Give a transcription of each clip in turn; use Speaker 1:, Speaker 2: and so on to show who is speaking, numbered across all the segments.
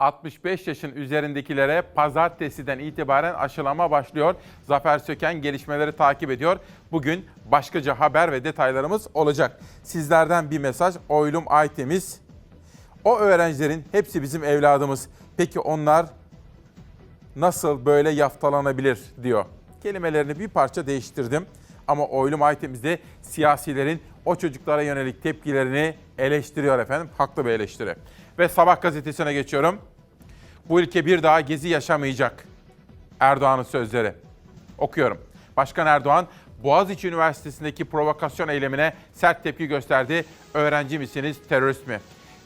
Speaker 1: 65 yaşın üzerindekilere pazartesiden itibaren aşılama başlıyor. Zafer Söken gelişmeleri takip ediyor. Bugün başkaca haber ve detaylarımız olacak. Sizlerden bir mesaj. Oylum Aytemiz. O öğrencilerin hepsi bizim evladımız. Peki onlar nasıl böyle yaftalanabilir diyor. Kelimelerini bir parça değiştirdim. Ama oylum Aytemiz'de siyasilerin o çocuklara yönelik tepkilerini eleştiriyor efendim. Haklı bir eleştiri. Ve Sabah gazetesine geçiyorum. Bu ülke bir daha gezi yaşamayacak. Erdoğan'ın sözleri. Okuyorum. Başkan Erdoğan, Boğaziçi Üniversitesi'ndeki provokasyon eylemine sert tepki gösterdi. Öğrenci misiniz, terörist mi?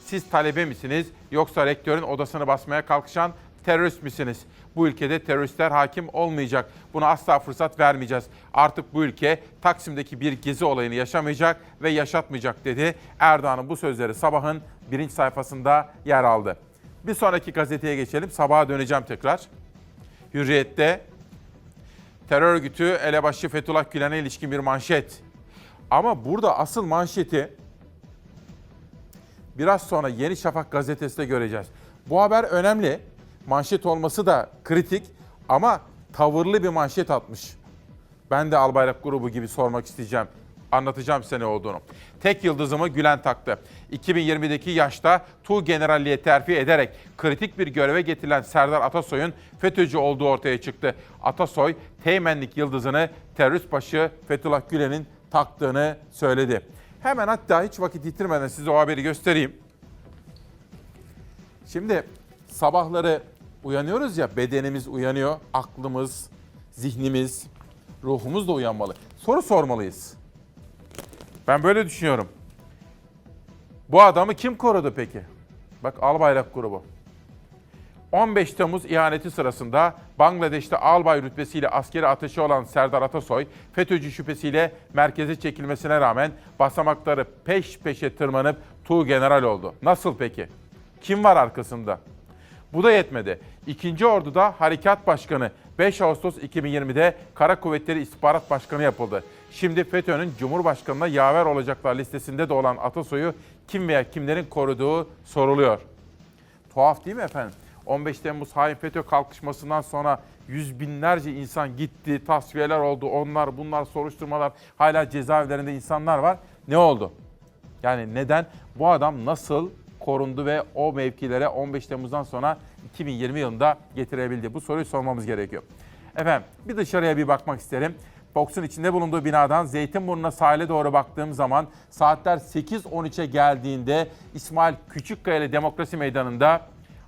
Speaker 1: Siz talebe misiniz yoksa rektörün odasını basmaya kalkışan terörist misiniz? Bu ülkede teröristler hakim olmayacak. Buna asla fırsat vermeyeceğiz. Artık bu ülke Taksim'deki bir gezi olayını yaşamayacak ve yaşatmayacak dedi. Erdoğan'ın bu sözleri sabahın birinci sayfasında yer aldı. Bir sonraki gazeteye geçelim. Sabaha döneceğim tekrar. Hürriyet'te terör örgütü elebaşı Fethullah Gülen'e ilişkin bir manşet. Ama burada asıl manşeti biraz sonra Yeni Şafak gazetesinde göreceğiz. Bu haber önemli. Manşet olması da kritik ama tavırlı bir manşet atmış. Ben de Albayrak grubu gibi sormak isteyeceğim. Anlatacağım size ne olduğunu. Tek yıldızımı Gülen taktı. 2020'deki yaşta Tuğ Generalliğe terfi ederek kritik bir göreve getirilen Serdar Atasoy'un FETÖ'cü olduğu ortaya çıktı. Atasoy, teğmenlik yıldızını terörist başı Fethullah Gülen'in taktığını söyledi. Hemen hatta hiç vakit yitirmeden size o haberi göstereyim. Şimdi sabahları uyanıyoruz ya bedenimiz uyanıyor, aklımız, zihnimiz, ruhumuz da uyanmalı. Soru sormalıyız. Ben böyle düşünüyorum. Bu adamı kim korudu peki? Bak Albayrak grubu. 15 Temmuz ihaneti sırasında Bangladeş'te albay rütbesiyle askeri ateşi olan Serdar Atasoy, FETÖ'cü şüphesiyle merkeze çekilmesine rağmen basamakları peş peşe tırmanıp Tuğ General oldu. Nasıl peki? Kim var arkasında? Bu da yetmedi. İkinci Ordu'da Harekat Başkanı 5 Ağustos 2020'de Kara Kuvvetleri İstihbarat Başkanı yapıldı. Şimdi FETÖ'nün Cumhurbaşkanı'na yaver olacaklar listesinde de olan Atasoy'u kim veya kimlerin koruduğu soruluyor. Tuhaf değil mi efendim? 15 Temmuz hain FETÖ kalkışmasından sonra yüz binlerce insan gitti, tasfiyeler oldu, onlar bunlar soruşturmalar, hala cezaevlerinde insanlar var. Ne oldu? Yani neden? Bu adam nasıl korundu ve o mevkilere 15 Temmuz'dan sonra 2020 yılında getirebildi? Bu soruyu sormamız gerekiyor. Efendim bir dışarıya bir bakmak isterim. Fox'un içinde bulunduğu binadan Zeytinburnu'na sahile doğru baktığım zaman saatler 8.13'e geldiğinde İsmail Küçükkaya'lı Demokrasi Meydanı'nda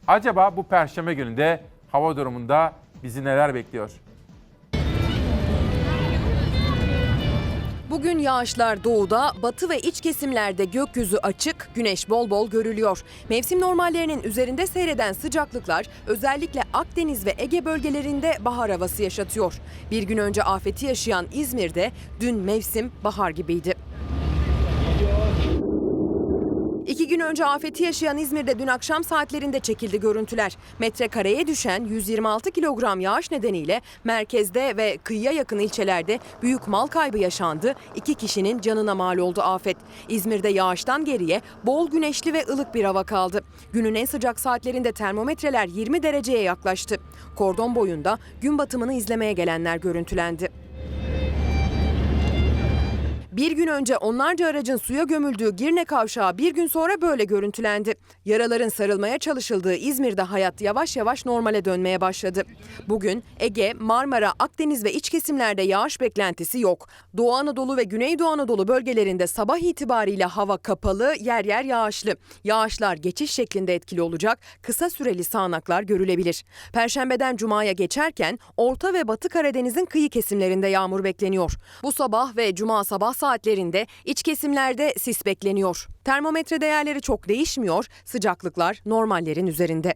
Speaker 1: acaba bu perşembe gününde hava durumunda bizi neler bekliyor?
Speaker 2: Bugün yağışlar doğuda, batı ve iç kesimlerde gökyüzü açık, güneş bol bol görülüyor. Mevsim normallerinin üzerinde seyreden sıcaklıklar özellikle Akdeniz ve Ege bölgelerinde bahar havası yaşatıyor. Bir gün önce afeti yaşayan İzmir'de dün mevsim bahar gibiydi. İki gün önce afeti yaşayan İzmir'de dün akşam saatlerinde çekildi görüntüler. Metrekareye düşen 126 kilogram yağış nedeniyle merkezde ve kıyıya yakın ilçelerde büyük mal kaybı yaşandı. İki kişinin canına mal oldu afet. İzmir'de yağıştan geriye bol güneşli ve ılık bir hava kaldı. Günün en sıcak saatlerinde termometreler 20 dereceye yaklaştı. Kordon boyunda gün batımını izlemeye gelenler görüntülendi. Bir gün önce onlarca aracın suya gömüldüğü Girne kavşağı bir gün sonra böyle görüntülendi. Yaraların sarılmaya çalışıldığı İzmir'de hayat yavaş yavaş normale dönmeye başladı. Bugün Ege, Marmara, Akdeniz ve iç kesimlerde yağış beklentisi yok. Doğu Anadolu ve Güneydoğu Anadolu bölgelerinde sabah itibariyle hava kapalı, yer yer yağışlı. Yağışlar geçiş şeklinde etkili olacak, kısa süreli sağanaklar görülebilir. Perşembeden Cuma'ya geçerken Orta ve Batı Karadeniz'in kıyı kesimlerinde yağmur bekleniyor. Bu sabah ve Cuma sabah saatlerinde iç kesimlerde sis bekleniyor. Termometre değerleri çok değişmiyor, sıcaklıklar normallerin üzerinde.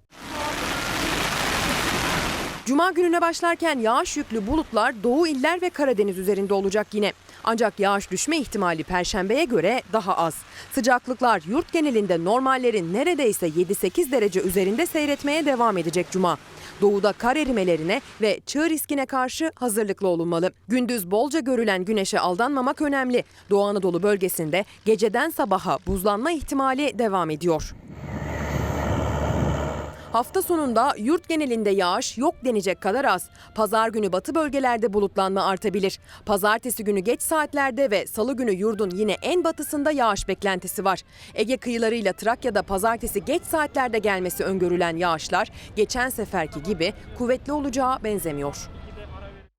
Speaker 2: Cuma gününe başlarken yağış yüklü bulutlar Doğu iller ve Karadeniz üzerinde olacak yine. Ancak yağış düşme ihtimali perşembeye göre daha az. Sıcaklıklar yurt genelinde normallerin neredeyse 7-8 derece üzerinde seyretmeye devam edecek cuma. Doğuda kar erimelerine ve çığ riskine karşı hazırlıklı olunmalı. Gündüz bolca görülen güneşe aldanmamak önemli. Doğu Anadolu bölgesinde geceden sabaha buzlanma ihtimali devam ediyor. Hafta sonunda yurt genelinde yağış yok denecek kadar az. Pazar günü batı bölgelerde bulutlanma artabilir. Pazartesi günü geç saatlerde ve salı günü yurdun yine en batısında yağış beklentisi var. Ege kıyılarıyla Trakya'da pazartesi geç saatlerde gelmesi öngörülen yağışlar geçen seferki gibi kuvvetli olacağı benzemiyor.